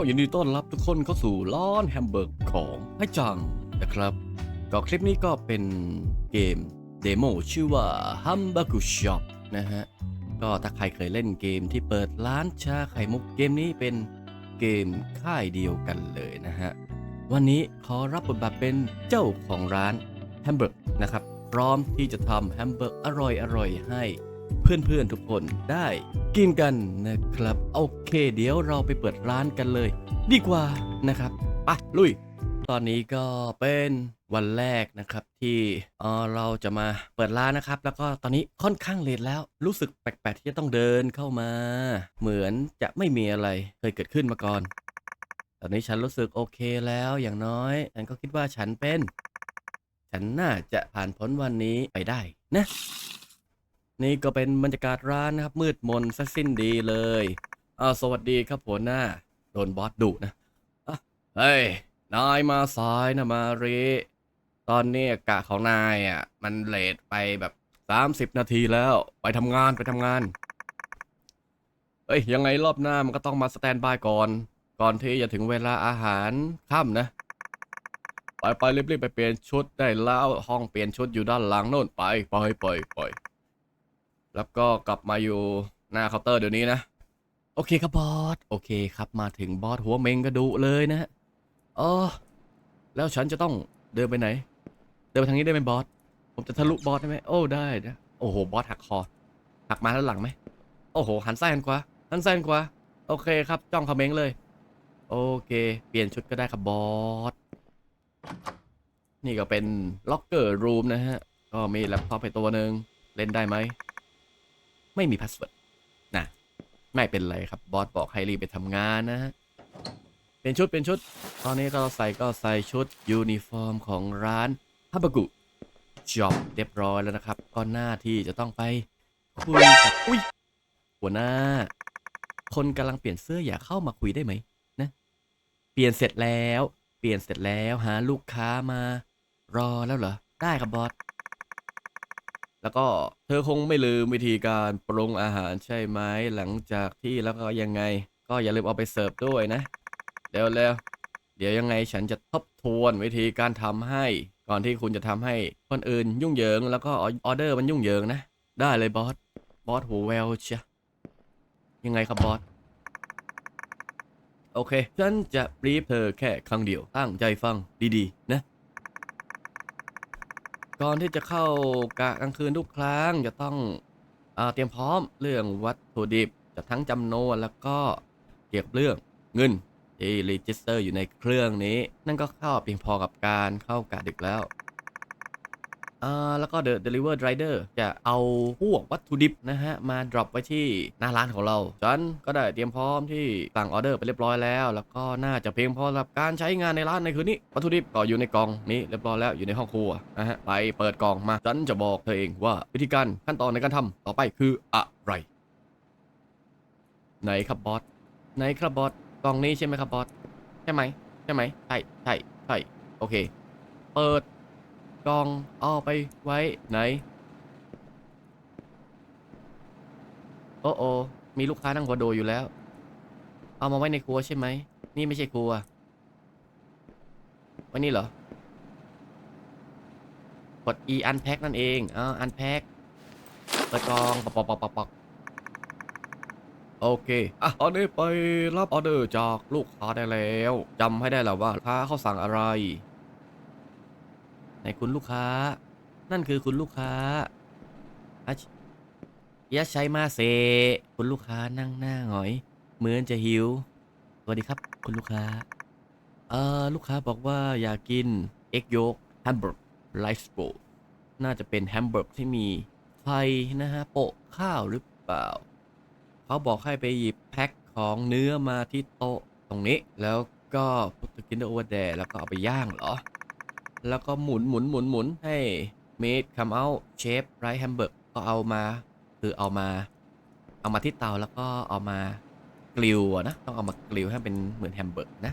ก็ยินดีต้อนรับทุกคนเข้าสู่ร้านแฮมเบอร์กของให้จังนะครับ ก็คลิปนี้ก็เป็นเกมเดโมชื่อว่า Hamburger Shop นะฮะ ก็ถ้าใครเคยเล่นเกมที่เปิดร้านชาไข่มุกเกมนี้เป็นเกมค่ายเดียวกันเลยนะฮะ วันนี้ขอรับบทบาทเป็นเจ้าของร้านแฮมเบอร์กนะครับ พร้อมที่จะทำแฮมเบอร์กอร่อยๆให้ เพื่อนๆทุกคนได้กินกันนะครับ โอเค เดี๋ยวเราไปเปิดร้านกันเลย ดีกว่านะครับไปลุย ตอนนี้ก็เป็นวันแรกนะครับที่เอ่อเราจะมาเปิดร้านนะครับ แล้วก็ตอนนี้ค่อนข้างเลทแล้วรู้สึกแปลกๆที่จะต้องเดินเข้ามา เหมือนจะไม่มีอะไรเคยเกิดขึ้นมาก่อน ตอนนี้ฉันรู้สึกโอเคแล้วอย่างน้อยฉันก็คิดว่าฉันเป็น ฉันน่าจะผ่านพ้นวันนี้ไปได้นะ นี่ก็เป็นบรรยากาศร้านนะครับ มืดมนซะสิ้นดีเลยอ่าสวัสดีครับหัวหน้า โดนบอสดุนะอะเฮ้ย นายมาสายนะมารีตอนนี้กะของนายอะ มันเลทไปแบบสามสิบนาทีแล้ว ไปทำงานไปทำงาน เอ้ย ยังไงรอบหน้ามันก็ต้องมาสแตนบายก่อน ก่อนที่จะถึงเวลาอาหารค่ำนะ ไปไปรีบๆไปเปลี่ยนชุดได้แล้วห้องเปลี่ยนชุดอยู่ด้านหลังโน่นไปไปไปไป แล้วก็กลับมาอยู่หน้าเคาน์เตอร์เดี๋ยวนี้นะ โอเคครับบอสโอเคครับมาถึงบอสหัวเมงกระดุเลยนะฮะเออแล้วฉันจะต้องเดินไปไหน เดินไปทางนี้ได้ไหมบอสผมจะทะลุบอสได้ไหมโอ้ได้นะโอ้โหบอสหักคอหักมาด้านหลังไหมโอ้โหหันซ้ายหันขวาหันซ้ายหันขวาโอเคครับจ้องเขมงเลย โอเค เปลี่ยนชุดก็ได้ครับบอสนี่ก็เป็นล็อกเกอร์รูมนะฮะ ก็มีแล็ปท็อปไปตัวหนึ่งเล่นได้ไหม ไม่มีพาสเวิร์ดนะไม่เป็นไรครับบอสบอกให้รีบไปทำงานนะฮะเป็นชุดเป็นชุด ตอนนี้ก็ใส่ก็ใส่ชุดยูนิฟอร์มของร้านฮับากุจอบเรียบร้อยแล้วนะครับ ก็หน้าที่จะต้องไปคุยกับอุ้ยหัวหน้า คนกำลังเปลี่ยนเสื้ออย่าเข้ามาคุยได้ไหมนะเปลี่ยนเสร็จแล้ว เปลี่ยนเสร็จแล้วหาลูกค้ามารอแล้วเหรอได้ครับบอส แล้วก็เธอคงไม่ลืมวิธีการปรุงอาหารใช่ไหมหลังจากที่แล้วก็ยังไง ก็อย่าลืมเอาไปเสิร์ฟด้วยนะ เดี๋ยวแล้วเดี๋ยวยังไงฉันจะทบทวนวิธีการทำให้ ก่อนที่คุณจะทำให้คนอื่นยุ่งเหยิง แล้วก็ออเดอร์มันยุ่งเหยิงนะ ได้เลยบอสบอสหูแววเชียยังไงครับบอสโอเค ฉันจะบรีฟเธอแค่ครั้งเดียวตั้งใจฟังดีๆ นะ ก่อนที่จะเข้ากะกลางคืนทุกครั้งจะต้องอเตรียมพร้อมเรื่องวัตถุดิบจะทั้งจำนวนแล้วก็เกี่ยวกับเรื่องเงินที่รีจิสเตอร์อยู่ในเครื่องนี้ นั่นก็เข้าเพียงพอกับการเข้ากะดึกแล้ว อ่าแล้วก็ The Deliver Rider จะเอาพวกวัตถุดิบนะฮะ มา drop ไว้ที่หน้าร้านของเราฉันก็ได้เตรียมพร้อมที่สั่งออเดอร์ไปเรียบร้อยแล้ว แล้วก็น่าจะเพียงพอสำหรับการใช้งานในร้านในคืนนี้ วัตถุดิบก็อยู่ในกล่องนี้เรียบร้อยแล้วอยู่ในห้องครัวนะฮะไปเปิดกล่องมาฉันจะบอกเธอเองว่าวิธีการขั้นตอนในการทำต่อไปคืออะไรไหนครับบอสไหนครับบอสกล่องนี้ใช่ไหมครับบอสใช่ไหมใช่ไหมใช่ใช่ใช่โอเค เปิด กล่องเอาไปไว้ไหน โอ้โอมีลูกค้านั่งหัวโดอยู่แล้ว เอามาไว้ในครัวใช่ไหม นี่ไม่ใช่ครัวไว้นี่เหรอ กด e unpack นั่นเองอ่า unpack เปิดกล่องปอกปอกปอกปอกโอเค อะตอนนี้ไปรับออเดอร์จากลูกค้าได้แล้ว จำให้ได้แล้วว่าลูกค้าเขาสั่งอะไร นคุณลูกค้า นั่นคือคุณลูกค้าอาชยาใช้มาเซ คุณลูกค้านั่งหน้าหงอย เหมือนจะหิว สวัสดีครับ คุณลูกค้า เอ่อ ลูกค้าบอกว่าอยากกิน เอ็กโยกแฮมเบอร์กไลฟ์โบน่าจะเป็นแฮมเบอร์กที่มีไฟนะฮะ โปะข้าวหรือเปล่า เขาบอกให้ไปหยิบแพ็คของเนื้อมาที่โต๊ะตรงนี้ แล้วก็พุทธกินโอเวอร์แดแล้วก็เอาไปย่างเหรอ แล้วก็หมุนหมุนหมุนหมุนให้เมดคัมเอาเชฟไรแฮมเบอร์กก็เอามา คือเอามา เอามาที่เตาแล้วก็เอามากริลนะต้องเอามากริลให้เป็นเหมือนแฮมเบอร์กนะ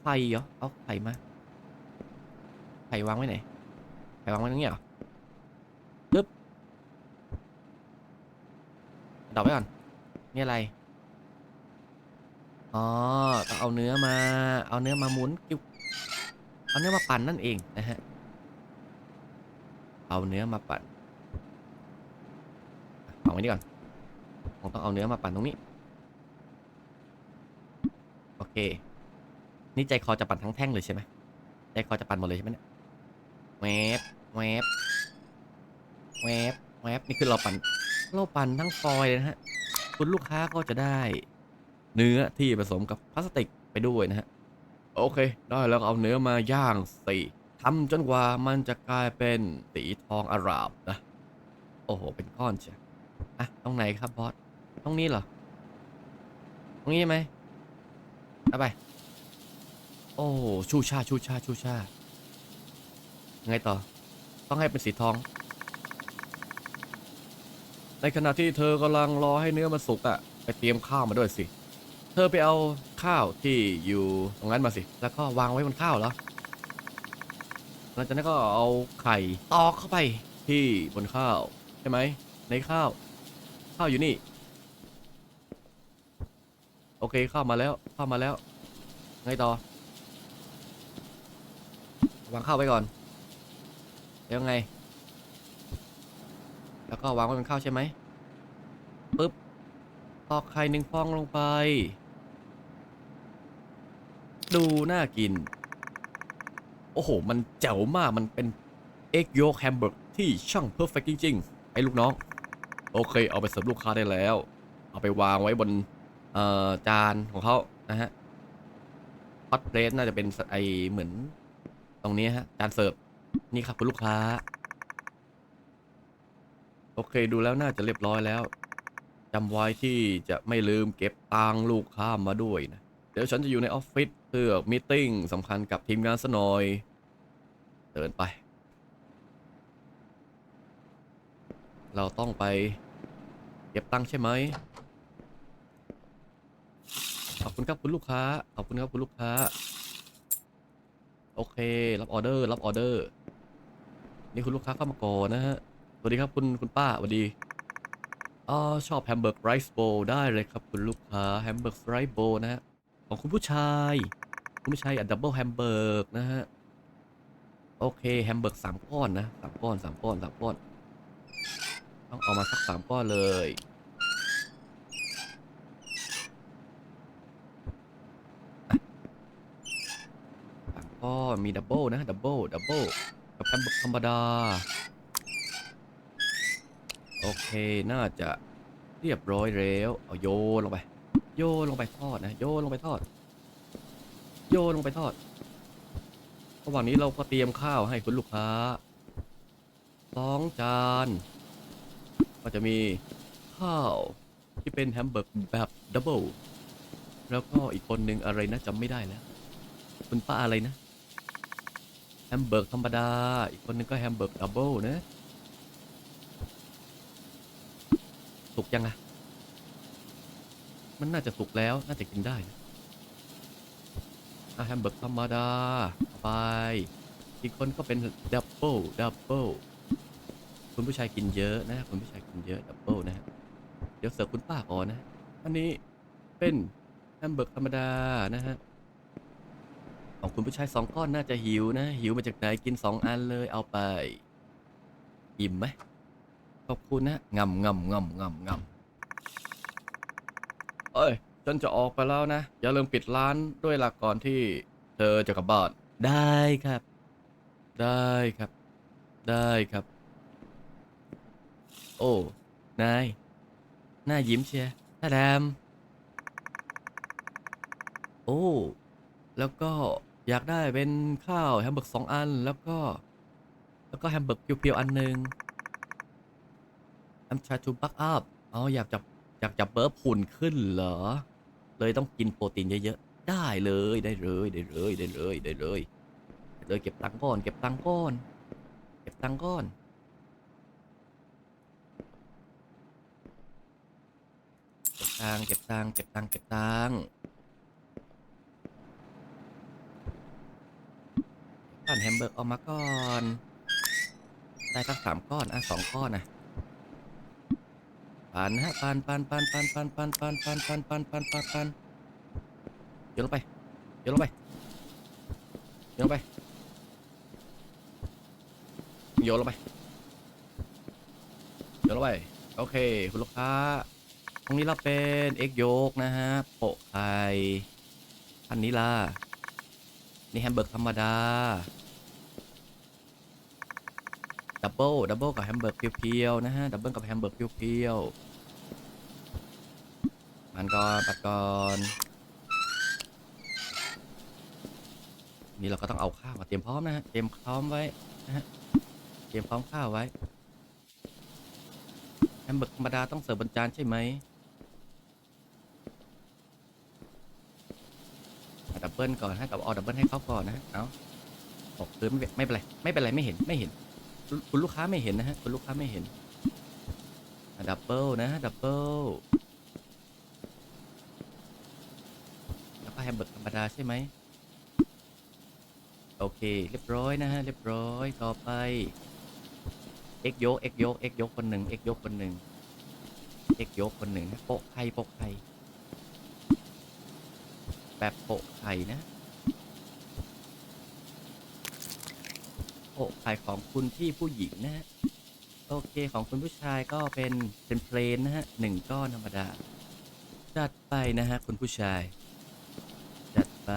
ไข่เหรอเอาไข่มาไข่วางไว้ไหนไข่วางไว้ตรงนี้เหรอปึ๊บดับไว้ก่อนนี่อะไรอ๋อต้องเอาเนื้อมา เอาเนื้อมาหมุนกิ้ว เอาเนื้อมาปั่นนั่นเองนะฮะ เอาเนื้อมาปั่นเอาไว้นี่ก่อนคงต้องเอาเนื้อมาปั่นตรงนี้ โอเค นี่ใจคอจะปั่นทั้งแท่งเลยใช่ไหมใจคอจะปั่นหมดเลยใช่ไหมเนี่ยแวบแวบแวบแวบนี่คือเราปั่นเราปั่นทั้งฟอยเลยนะฮะ คุณลูกค้าก็จะได้ เนื้อที่ผสมกับพลาสติกไปด้วยนะฮะ โอเค ได้แล้วเอาเนื้อมาย่างสีทำจนกว่ามันจะกลายเป็นสีทองอารามนะ โอ้โห เป็นก้อนใช่อะ ตรงไหนครับบอส ตรงนี้เหรอ ตรงนี้ไหมเอาไป โอ้โหชูชาชูชาชูชาไงต่อ ต้องให้เป็นสีทอง ในขณะที่เธอกำลังรอให้เนื้อมันสุกอะไปเตรียมข้าวมาด้วยสิ เธอไปเอาข้าวที่อยู่ตรงนั้นมาสิ แล้วก็วางไว้บนข้าวแล้วหลังจากนั้นก็เอาไข่ตอกเข้าไปที่บนข้าว ใช่ไหม ในข้าว ข้าวอยู่นี่ โอเคข้าวมาแล้วข้าวมาแล้ว ไงต่อ วางข้าวไว้ก่อน แล้วไง แล้วก็วางไว้บนข้าวใช่ไหม ตอกไข่หนึ่งฟองลงไป ดูน่ากิน โอ้โห มันแจ๋วมากมันเป็นเอ็กโยกแฮมเบอร์กที่ช่างเพอร์เฟกจริงๆไอ้ลูกน้อง โอเค เอาไปเสิร์ฟลูกค้าได้แล้ว เอาไปวางไว้บนจานของเขานะฮะฮอตเพลสน่าจะเป็นไอเหมือน ตรงนี้ฮะ จานเสิร์ฟ นี่ครับคุณลูกค้า โอเคดูแล้วน่าจะเรียบร้อยแล้ว จำไว้ที่จะไม่ลืมเก็บตังค์ลูกค้ามาด้วยนะ เดี๋ยวฉันจะอยู่ในออฟฟิศเพื่อมีติ้งสำคัญกับทีมงานซะหน่อย เดินไป เราต้องไป เก็บตังค์ใช่ไหมขอบคุณครับคุณลูกค้า ขอบคุณครับคุณลูกค้า โอเค รับออเดอร์ รับออเดอร์ นี่คุณลูกค้าเข้ามาก่อนนะฮะ สวัสดีครับคุณคุณป้าสวัสดี อ๋อชอบแฮมเบอร์กไรซ์โบได้เลยครับคุณลูกค้าแฮมเบอร์กไรซ์โบนะฮะของคุณผู้ชาย คุณผู้ชายอะดับเบิลแฮมเบอร์กนะฮะ โอเคแฮมเบอร์กสามก้อนนะสามก้อนสามก้อนสามก้อน ต้องเอามาสักสามก้อนเลยสามก้อนมีดับเบิลนะดับเบิลดับเบิลกับแฮมเบอร์กธรรมดา โอเคน่าจะเรียบร้อยแล้วเอาโยนลงไป โยนลงไปทอดนะโยนลงไปทอด โยนลงไปทอดระหว่างนี้เราก็เตรียมข้าวให้คุณลูกค้าสองจาน ก็จะมีข้าวที่เป็นแฮมเบอร์กแบบดับเบิลแล้วก็อีกคนหนึ่งอะไรนะจำไม่ได้แล้ว คุณป้าอะไรนะ แฮมเบอร์กธรรมดา อีกคนหนึงก็แฮมเบอร์กดับเบิลนะ สุกยังอะมันน่าจะสุกแล้ว น่าจะกินได้นะอะแฮมเบอร์กธรรมดาไป อีกคนก็เป็นดับเบิลดับเบิลคุณผู้ชายกินเยอะนะ คุณผู้ชายกินเยอะดับเบิลนะฮะเดี๋ยวเสิร์ฟคุณป้าก่อนนะ อันนี้เป็นแฮมเบอร์กธรรมดานะฮะของคุณผู้ชายสองก้อนน่าจะหิวนะ หิวมาจากไหนกินสองอันเลยเอาไป อิ่มไหม ขอบคุณนะงำงำงำงำงำเอ้ย ฉันจะออกไปแล้วนะ อย่าลืมปิดร้านด้วยล่ะก่อนที่เธอจะกลับบ้าน ได้ครับ ได้ครับ ได้ครับ โอ้ นาย หน้ายิ้มเชียร์ท่าดำโอ้ แล้วก็อยากได้เป็นข้าวแฮมเบอร์กสองอัน แล้วก็ แล้วก็แฮมเบอร์กเพียวๆอันหนึ่ง I'm try to buck up อ๋ออยากจะอยากจะเบิร์หุ่นขึ้นเหรอ เลยต้องกินโปรตีนเยอะๆ ได้เลยได้เลยได้เลยได้เลยได้เลยเลยเก็บตังก่อน เก็บตังก่อน เก็บตังก่อน เก็บตังเก็บตังเก็บตังเก็บตังก้อนแฮมเบอร์กออกมาก่อน ได้ตั้งสามก้อน อะสองก้อนนะ ปันฮะปันปันปันปันปันปันปันปันปันปันปันปันปันนลงไปโยนลงไปโยนลงไปโยนลงไปโยนลงไปโอเค คุณลูกค้า ตรงนี้เราเป็นเอ็กโยกนะฮะ โปะไข่อันนี้ล่ะ นี่แฮมเบอร์กธรรมดา ดับเบิลดับเบิลกับแฮมเบอร์เพียวๆนะฮะดับเบิลกับแฮมเบอร์เพียวๆมันก่อนปัดก่อนนี่เราก็ต้องเอาข้าวมาเตรียมพร้อมนะฮะเตรียมพร้อมไว้นะฮะเตรียมพร้อมข้าวไว้แฮมเบอร์ธรรมดาต้องเสิร์ฟบนจานใช่ไหมดับเบิลก่อนให้กับเอดับเบิลให้เขาก่อนนะเอาตกพื้นไม่เป็นไม่เป็นไรไม่เป็นไรไม่เห็นไม่เห็น คุณลูกค้าไม่เห็นนะฮะคุณลูกค้าไม่เห็นดับเบิลนะฮะดับเบิลแล้วก็แฮมเบอร์กธรรมดาใช่ไหมโอเค เรียบร้อยนะฮะ เรียบร้อยต่อไปเอ็กโยกเอ็กโยกเอ็กโยกคนหนึ่งเอ็กโยกคนหนึ่งเอ็กโยกคนหนึ่งนะโปะไข่โปะไข่แบบโปะไข่นะ โปะไข่ของคุณพี่ผู้หญิงนะฮะ โอเคของคุณผู้ชายก็เป็นเป็นเพลนนะฮะหนึ่งก้อนธรรมดา จัดไปนะฮะคุณผู้ชาย จัดไป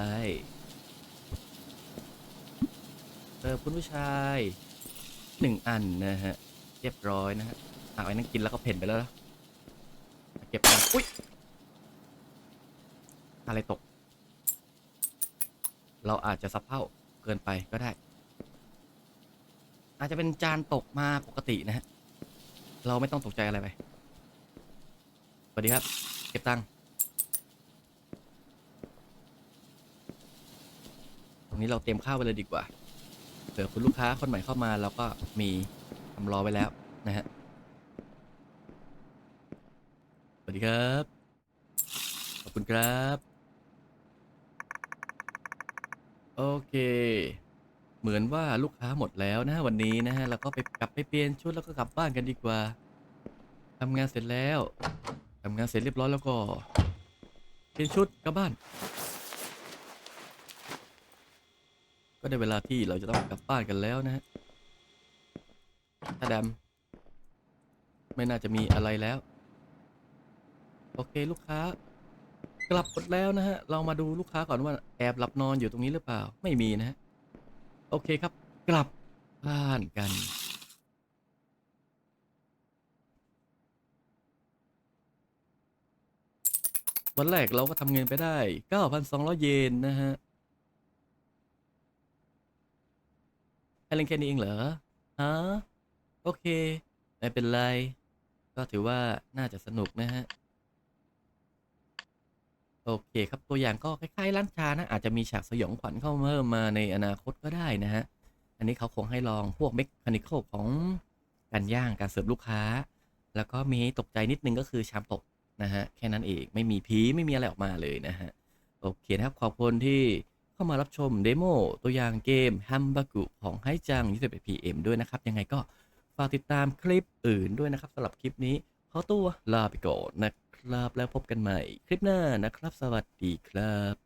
เออคุณผู้ชายหนึ่งอันนะฮะ เรียบร้อยนะฮะอ่าไอ้นั่นกินแล้วก็เพ่นไปแล้วนะเก็บกันอุ้ยอะไรตก เราอาจจะสับเพ่าเกินไปก็ได้ อาจจะเป็นจานตกมาปกตินะฮะ เราไม่ต้องตกใจอะไรไป สวัสดีครับ เก็บตังค์ตรงนี้เราเตรียมข้าวไปเลยดีกว่า เผื่อคุณลูกค้าคนใหม่เข้ามาเราก็มีทำรอไว้แล้วนะฮะ สวัสดีครับ ขอบคุณครับ โอเค เหมือนว่าลูกค้าหมดแล้วนะวันนี้นะฮะเราก็ไปกลับไปเปลี่ยนชุดแล้วก็กลับบ้านกันดีกว่าทำงานเสร็จแล้วทำงานเสร็จเรียบร้อยแล้วก็เปลี่ยนชุดกลับบ้าน ก็ได้เวลาที่เราจะต้องกลับบ้านกันแล้วนะฮะถ้าดำไม่น่าจะมีอะไรแล้ว โอเคลูกค้ากลับหมดแล้วนะฮะ เรามาดูลูกค้าก่อนว่าแอบหลับนอนอยู่ตรงนี้หรือเปล่า ไม่มีนะฮะ โอเคครับ กลับบ้านกัน วันแรกเราก็ทำเงินไปได้ 9,200 เยนนะฮะให้เล่นแค่นี้เองเหรอฮะโอเค ไม่เป็นไร ก็ถือว่าน่าจะสนุกนะฮะ โอเคครับ ตัวอย่างก็คล้ายๆร้านชานะ อาจจะมีฉากสยองขวัญเข้าเพิ่มมาในอนาคตก็ได้นะฮะ อันนี้เขาคงให้ลองพวกเมคานิคอลของการย่างการเสิร์ฟลูกค้า แล้วก็มีตกใจนิดนึงก็คือชามตกนะฮะ แค่นั้นเองไม่มีผีไม่มีอะไรออกมาเลยนะฮะ โอเคนะครับขอบคุณที่เข้ามารับชมเดโมตัวอย่างเกมฮัมบากุของไฮจัง 21 PM ด้วยนะครับ ยังไงก็ฝากติดตามคลิปอื่นด้วยนะครับสำหรับคลิปนี้ ขอตัวลาไปก่อนนะครับ แล้วพบกันใหม่ คลิปหน้านะครับ สวัสดีครับ